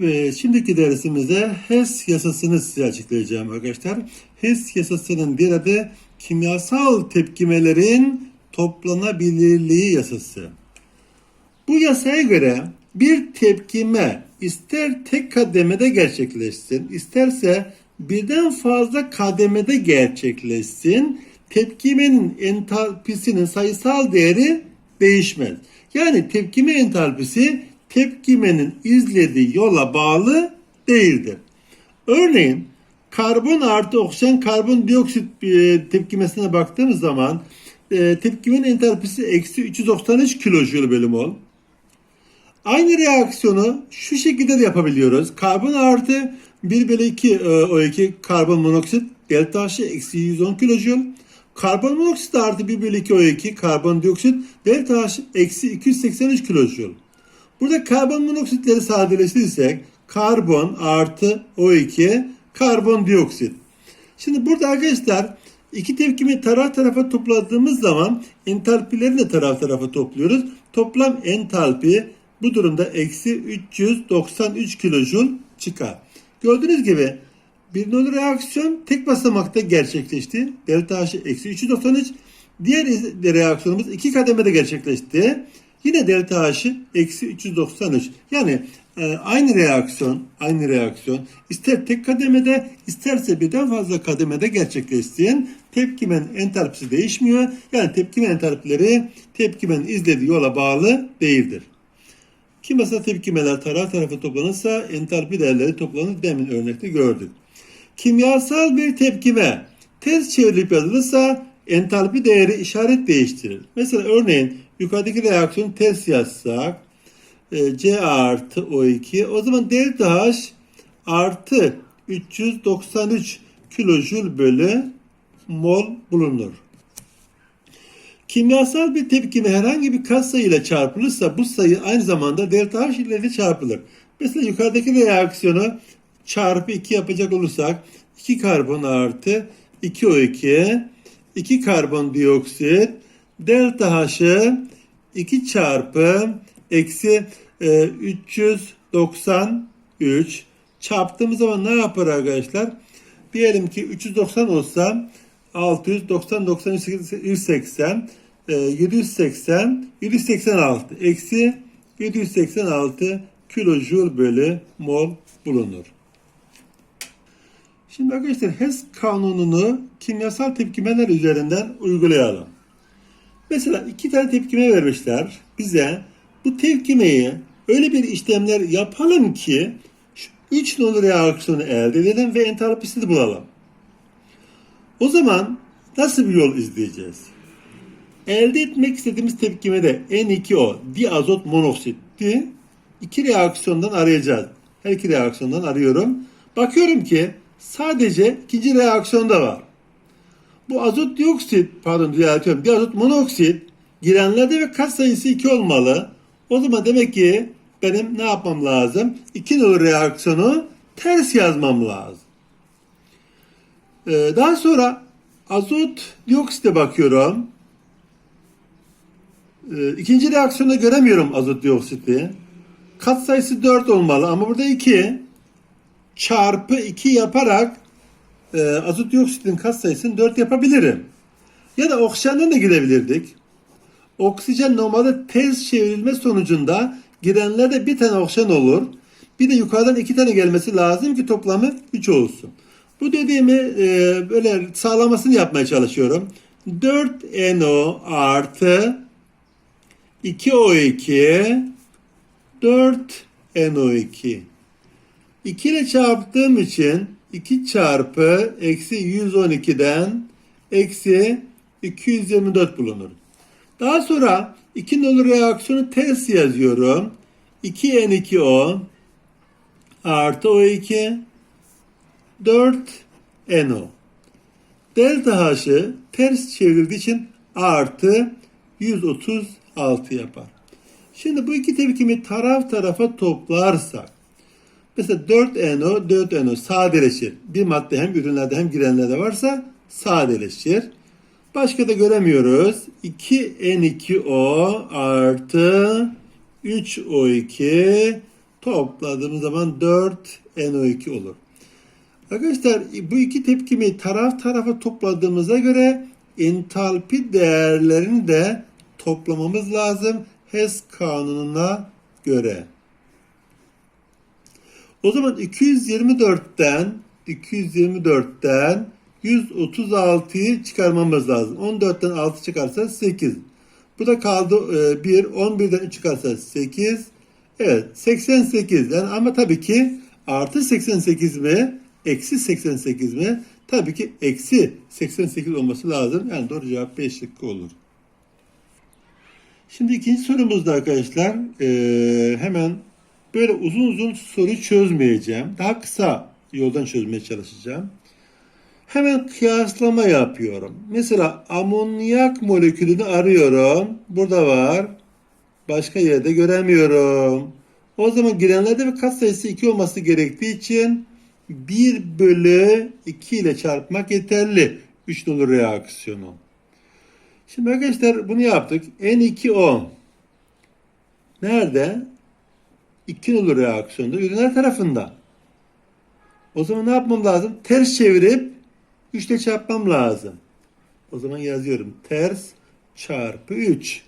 Ve şimdiki dersimizde HES yasasını size açıklayacağım arkadaşlar. HES yasasının bir adı kimyasal tepkimelerin toplanabilirliği yasası. Bu yasaya göre bir tepkime ister tek kademede gerçekleşsin, isterse birden fazla kademede gerçekleşsin, tepkimenin entalpisinin sayısal değeri değişmez. Yani tepkime entalpisi tepkimenin izlediği yola bağlı değildir. Örneğin karbon artı oksijen karbondioksit e, tepkimesine baktığımız zaman e, tepkimenin entalpisi eksi 393 kilojül bölü mol. Aynı reaksiyonu şu şekilde de yapabiliyoruz. Karbon artı 1 bölü 2 e, O2 karbon monoksit delta H eksi 110 kilojül. Karbon monoksit artı 1 bölü 2 O2 karbondioksit delta H eksi 283 kilojül. Burada karbon monoksitleri sadeleştirirsek karbon artı O2 karbondioksit. Şimdi burada arkadaşlar iki tepkimi taraf tarafa topladığımız zaman entalpileri de taraf tarafa topluyoruz. Toplam entalpi bu durumda eksi 393 kilojul çıkar. Gördüğünüz gibi bir nolu reaksiyon tek basamakta gerçekleşti. Delta H eksi 393. Diğer reaksiyonumuz iki kademede gerçekleşti. Yine delta H eksi 393. Yani e, aynı reaksiyon, aynı reaksiyon ister tek kademede isterse birden fazla kademede gerçekleştiğin tepkimenin entalpisi değişmiyor. Yani tepkime entalpileri tepkimenin izlediği yola bağlı değildir. Kimyasal tepkimeler taraf tarafa toplanırsa entalpi değerleri toplanır. Demin örnekte gördük. Kimyasal bir tepkime ters çevrilip yazılırsa entalpi değeri işaret değiştirir. Mesela örneğin yukarıdaki reaksiyon ters yazsak e, C artı O2 o zaman delta H artı 393 kilojül bölü mol bulunur. Kimyasal bir tepkime herhangi bir katsayı ile çarpılırsa bu sayı aynı zamanda delta H ile de çarpılır. Mesela yukarıdaki reaksiyonu çarpı 2 yapacak olursak 2 karbon artı 2 O2 2 karbondioksit delta H'ı 2 çarpı eksi e, 393 çarptığımız zaman ne yapar arkadaşlar? Diyelim ki 390 olsa 690 90 180 e, 780 786 eksi 786 kilojoule bölü mol bulunur. Şimdi arkadaşlar HES kanununu kimyasal tepkimeler üzerinden uygulayalım. Mesela iki tane tepkime vermişler bize. Bu tepkimeyi öyle bir işlemler yapalım ki şu üç nolu reaksiyonu elde edelim ve entalpisini bulalım. O zaman nasıl bir yol izleyeceğiz? Elde etmek istediğimiz tepkimede N2O diazot monoksitti. İki reaksiyondan arayacağız. Her iki reaksiyondan arıyorum. Bakıyorum ki sadece ikinci reaksiyonda var. Bu azot dioksit, pardon düzeltiyorum, diazot monoksit girenlerde ve kat sayısı 2 olmalı. O zaman demek ki benim ne yapmam lazım? İki nolu reaksiyonu ters yazmam lazım. Ee, daha sonra azot dioksite bakıyorum. Ee, ikinci reaksiyonda göremiyorum azot dioksiti. Kat sayısı 4 olmalı ama burada 2 çarpı 2 yaparak e, azot dioksitin kat sayısını 4 yapabilirim. Ya da oksijenden de girebilirdik. Oksijen normalde ters çevrilme sonucunda girenlerde bir tane oksijen olur. Bir de yukarıdan iki tane gelmesi lazım ki toplamı 3 olsun. Bu dediğimi e, böyle sağlamasını yapmaya çalışıyorum. 4NO artı 2O2 4NO2 2 ile çarptığım için 2 çarpı eksi 112'den eksi 224 bulunur. Daha sonra 2 nolu reaksiyonu ters yazıyorum. 2N2O artı O2 4NO. Delta H'ı ters çevrildiği için artı 136 yapar. Şimdi bu iki tepkimi taraf tarafa toplarsak mesela 4NO 4NO sadeleşir. Bir madde hem ürünlerde hem girenlerde varsa sadeleşir. Başka da göremiyoruz. 2N2O artı 3O2 Topladığımız zaman 4 NO2 olur. Arkadaşlar bu iki tepkimi taraf tarafa topladığımıza göre entalpi değerlerini de toplamamız lazım Hess kanununa göre. O zaman 224'ten 224'ten 136'yı çıkarmamız lazım. 14'ten 6 çıkarsa 8. Bu da kaldı 1. 11'den 3 çıkarsa 8. Evet 88. Yani ama tabii ki artı 88 mi? Eksi 88 mi? Tabii ki eksi 88 olması lazım. Yani doğru cevap 5 şıkkı olur. Şimdi ikinci sorumuzda arkadaşlar eee, hemen böyle uzun uzun soru çözmeyeceğim. Daha kısa yoldan çözmeye çalışacağım. Hemen kıyaslama yapıyorum. Mesela amonyak molekülünü arıyorum. Burada var. Başka yerde göremiyorum. O zaman girenlerde ve kat sayısı 2 olması gerektiği için 1 bölü 2 ile çarpmak yeterli. 3 nolu reaksiyonu. Şimdi arkadaşlar bunu yaptık. N2 10. Nerede? 2 nolu reaksiyonda ürünler tarafında. O zaman ne yapmam lazım? Ters çevirip 3 ile çarpmam lazım. O zaman yazıyorum. Ters çarpı 3.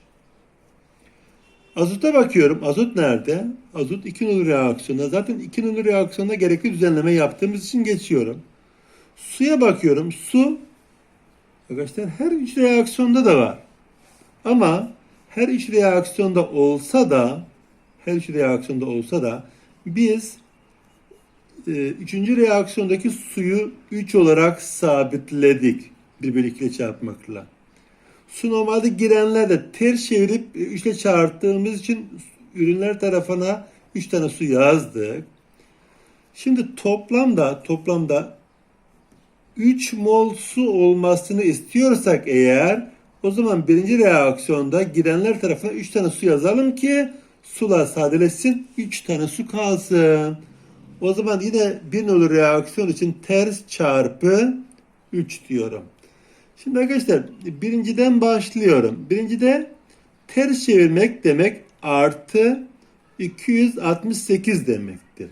Azota bakıyorum. Azot nerede? Azot 2 nolu reaksiyonda. Zaten 2 nolu reaksiyonda gerekli düzenleme yaptığımız için geçiyorum. Suya bakıyorum. Su arkadaşlar her üç reaksiyonda da var. Ama her üç reaksiyonda olsa da her üç reaksiyonda olsa da biz e, üçüncü reaksiyondaki suyu 3 olarak sabitledik. 1 bölü 2 ile çarpmakla. Su normalde girenler de ters çevirip 3 ile çarptığımız için ürünler tarafına 3 tane su yazdık. Şimdi toplamda toplamda 3 mol su olmasını istiyorsak eğer o zaman birinci reaksiyonda girenler tarafına 3 tane su yazalım ki sular sadeleşsin 3 tane su kalsın. O zaman yine bir nolu reaksiyon için ters çarpı 3 diyorum. Şimdi arkadaşlar birinciden başlıyorum. Birincide ters çevirmek demek artı 268 demektir.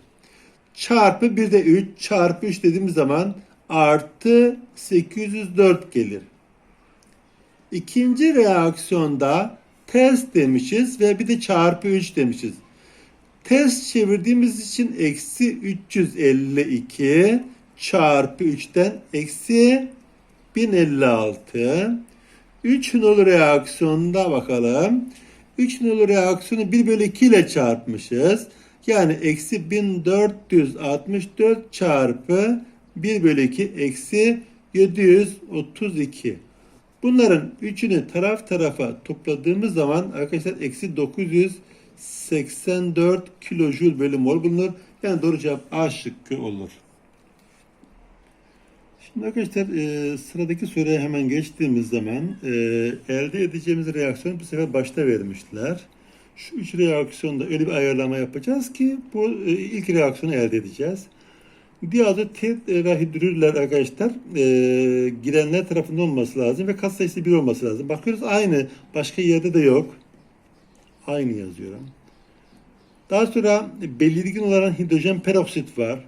Çarpı bir de 3 çarpı 3 dediğimiz zaman artı 804 gelir. İkinci reaksiyonda ters demişiz ve bir de çarpı 3 demişiz. Ters çevirdiğimiz için eksi 352 çarpı 3'ten eksi 1056. 3 nolu reaksiyonda bakalım. 3 nolu reaksiyonu 1 bölü 2 ile çarpmışız. Yani eksi 1464 çarpı 1 bölü 2 eksi 732. Bunların üçünü taraf tarafa topladığımız zaman arkadaşlar eksi 984 kilojül bölü mol bulunur. Yani doğru cevap A şıkkı olur. Şimdi arkadaşlar e, sıradaki soruya hemen geçtiğimiz zaman e, elde edeceğimiz reaksiyon bu sefer başta vermişler. Şu üç reaksiyonda öyle bir ayarlama yapacağız ki bu e, ilk reaksiyonu elde edeceğiz. Diazot tetrahidrüller arkadaşlar e, girenler tarafında olması lazım ve kat sayısı 1 olması lazım. Bakıyoruz aynı. Başka yerde de yok. Aynı yazıyorum. Daha sonra belirgin olarak hidrojen peroksit var.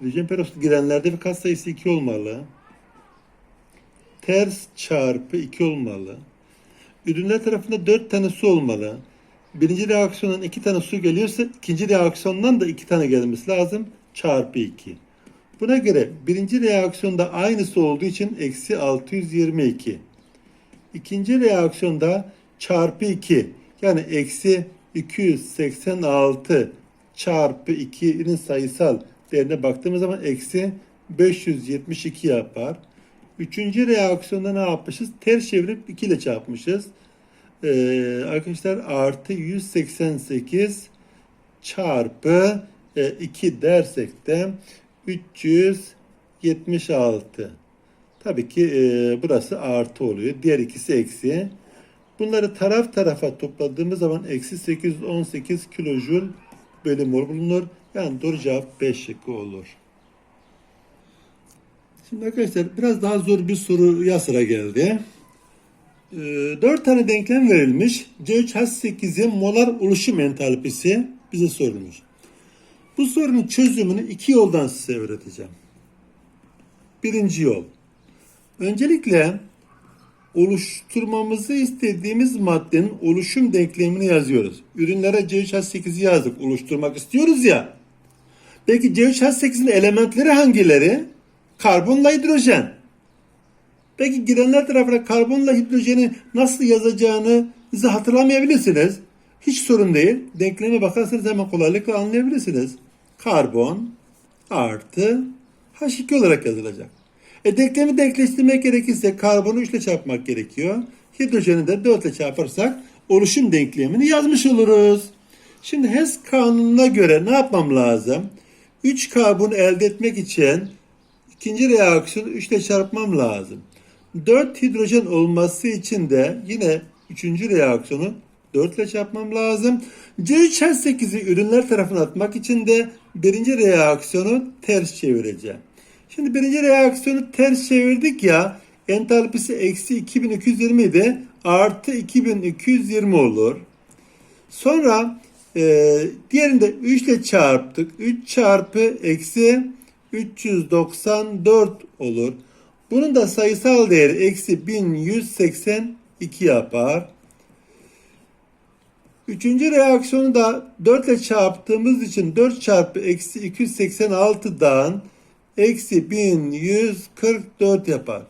Hidrojen peroksit girenlerde ve kat sayısı 2 olmalı. Ters çarpı 2 olmalı. Ürünler tarafında 4 tane su olmalı. Birinci reaksiyondan 2 tane su geliyorsa ikinci reaksiyondan da 2 tane gelmesi lazım. Çarpı 2. Buna göre birinci reaksiyonda aynısı olduğu için eksi 622. İkinci reaksiyonda çarpı 2 yani eksi 286 çarpı 2'nin sayısal değerine baktığımız zaman eksi 572 yapar. Üçüncü reaksiyonda ne yapmışız? Ters çevirip 2 ile çarpmışız. Ee, arkadaşlar artı 188 çarpı 2 dersek de 376. Tabii ki e, burası artı oluyor. Diğer ikisi eksi. Bunları taraf tarafa topladığımız zaman eksi 818 kilojül bölü mol bulunur. Yani doğru cevap 5 şıkkı olur. Şimdi arkadaşlar biraz daha zor bir soruya sıra geldi. Ee, 4 tane denklem verilmiş. C3H8'in molar oluşum entalpisi bize sorulmuş. Bu sorunun çözümünü iki yoldan size öğreteceğim. Birinci yol. Öncelikle oluşturmamızı istediğimiz maddenin oluşum denklemini yazıyoruz. Ürünlere C3H8'i yazdık. Oluşturmak istiyoruz ya. Peki C3H8'in elementleri hangileri? Karbonla hidrojen. Peki girenler tarafına karbonla hidrojeni nasıl yazacağını size hatırlamayabilirsiniz. Hiç sorun değil. Denkleme bakarsanız hemen kolaylıkla anlayabilirsiniz. Karbon artı H2 olarak yazılacak. E denklemi denkleştirmek gerekirse karbonu 3 ile çarpmak gerekiyor. Hidrojeni de 4 ile çarparsak oluşum denklemini yazmış oluruz. Şimdi Hess kanununa göre ne yapmam lazım? 3 karbon elde etmek için ikinci reaksiyonu 3 ile çarpmam lazım. 4 hidrojen olması için de yine üçüncü reaksiyonu 4 ile çarpmam lazım. C3H8'i ürünler tarafına atmak için de birinci reaksiyonu ters çevireceğim. Şimdi birinci reaksiyonu ters çevirdik ya entalpisi eksi 2220 idi artı 2220 olur. Sonra e, diğerinde 3 ile çarptık. 3 çarpı eksi 394 olur. Bunun da sayısal değeri eksi 1182 yapar. Üçüncü reaksiyonu da 4 ile çarptığımız için 4 çarpı eksi 286'dan eksi 1144 yapar.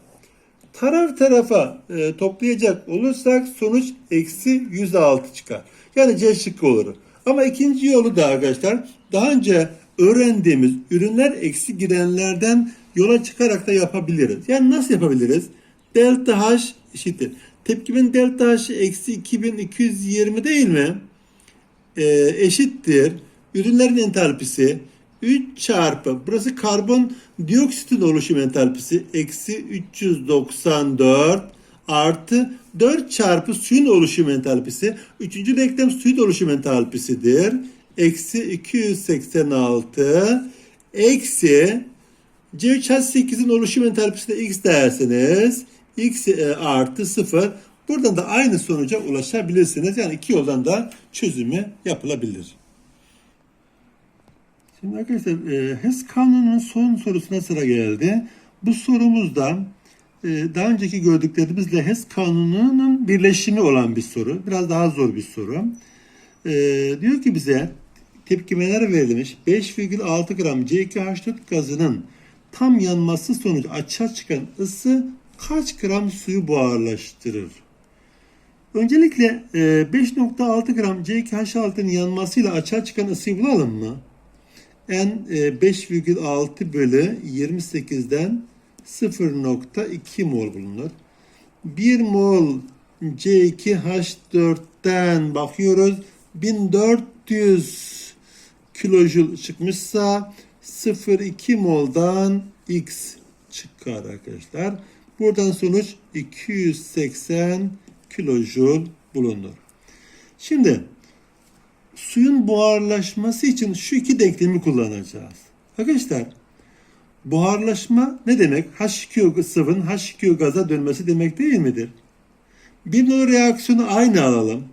Taraf tarafa e, toplayacak olursak sonuç eksi 106 çıkar. Yani C şıkkı olur. Ama ikinci yolu da arkadaşlar daha önce öğrendiğimiz ürünler eksi girenlerden yola çıkarak da yapabiliriz. Yani nasıl yapabiliriz? Delta H eşittir. Tepkimin delta H eksi 2220 değil mi? E, eşittir. Ürünlerin entalpisi 3 çarpı burası karbon dioksitin oluşum entalpisi eksi 394 artı 4 çarpı suyun oluşum entalpisi. Üçüncü denklem suyun oluşum entalpisidir. Eksi 286 eksi C3H8'in oluşum entalpisi de x derseniz x e, artı 0. Buradan da aynı sonuca ulaşabilirsiniz. Yani iki yoldan da çözümü yapılabilir. Şimdi arkadaşlar e, HES kanununun son sorusuna sıra geldi. Bu sorumuzda e, daha önceki gördüklerimizle HES kanununun birleşimi olan bir soru. Biraz daha zor bir soru. E, diyor ki bize tepkimeler verilmiş 5,6 gram C2H4 gazının tam yanması sonucu açığa çıkan ısı kaç gram suyu buharlaştırır? Öncelikle e, 5.6 gram C2H6'nın yanmasıyla açığa çıkan ısıyı bulalım mı? N e, 5,6 bölü 28'den 0.2 mol bulunur. 1 mol C2H4'ten bakıyoruz. 1400 kilojül çıkmışsa 0,2 moldan X çıkar arkadaşlar. Buradan sonuç 280 kilojül bulunur. Şimdi suyun buharlaşması için şu iki denklemi kullanacağız. Arkadaşlar buharlaşma ne demek? H2O sıvının H2O gaza dönmesi demek değil midir? Bir nolu reaksiyonu aynı alalım.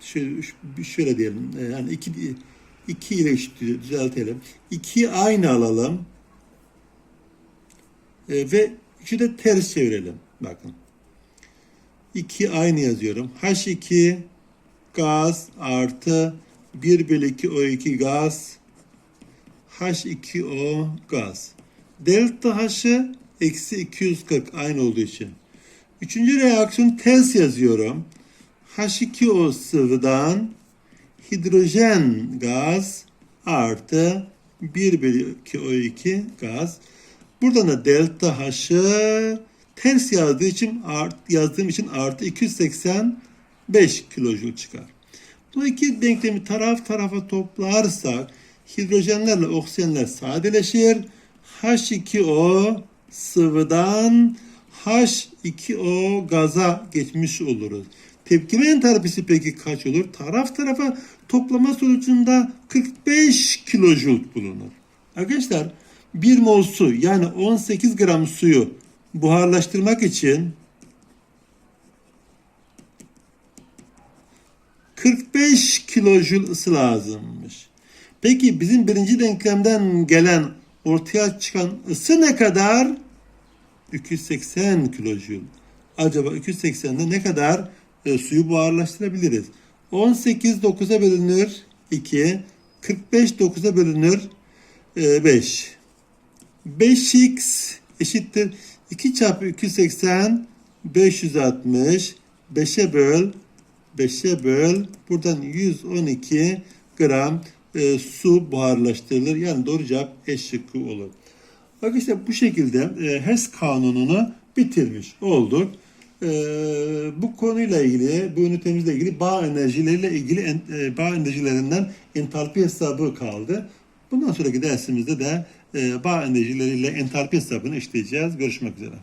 Şöyle, şöyle diyelim. Yani iki, iki ile düzeltelim. İki aynı alalım. E, ve üçü de ters çevirelim. Bakın. 2 aynı yazıyorum. H2 gaz artı 1 bölü 2 O2 gaz H2O gaz. Delta H'ı eksi 240 aynı olduğu için. Üçüncü reaksiyon ters yazıyorum. H2O sıvıdan hidrojen gaz artı 1 bölü 2 O2 gaz. Buradan da delta H'ı ters yazdığı için art, yazdığım için artı 285 kilojül çıkar. Bu iki denklemi taraf tarafa toplarsak hidrojenlerle oksijenler sadeleşir. H2O sıvıdan H2O gaza geçmiş oluruz. Tepkime entalpisi peki kaç olur? Taraf tarafa toplama sonucunda 45 kilojoule bulunur. Arkadaşlar 1 mol su yani 18 gram suyu buharlaştırmak için 45 kilojül ısı lazımmış. Peki bizim birinci denklemden gelen ortaya çıkan ısı ne kadar? 280 kilojül. Acaba 280'de ne kadar e, suyu buharlaştırabiliriz? 18 9'a bölünür 2. 45 9'a bölünür e, 5. 5x eşittir 2 çarpı 280 560 5'e böl 5'e böl buradan 112 gram e, su buharlaştırılır. Yani doğru cevap E şıkkı olur. Arkadaşlar bu şekilde e, HES kanununu bitirmiş olduk. E, bu konuyla ilgili, bu ünitemizle ilgili bağ enerjileriyle ilgili en- e, bağ enerjilerinden entalpi hesabı kaldı. Bundan sonraki dersimizde de bağ enerjileriyle entalpi hesabını işleyeceğiz. Görüşmek üzere.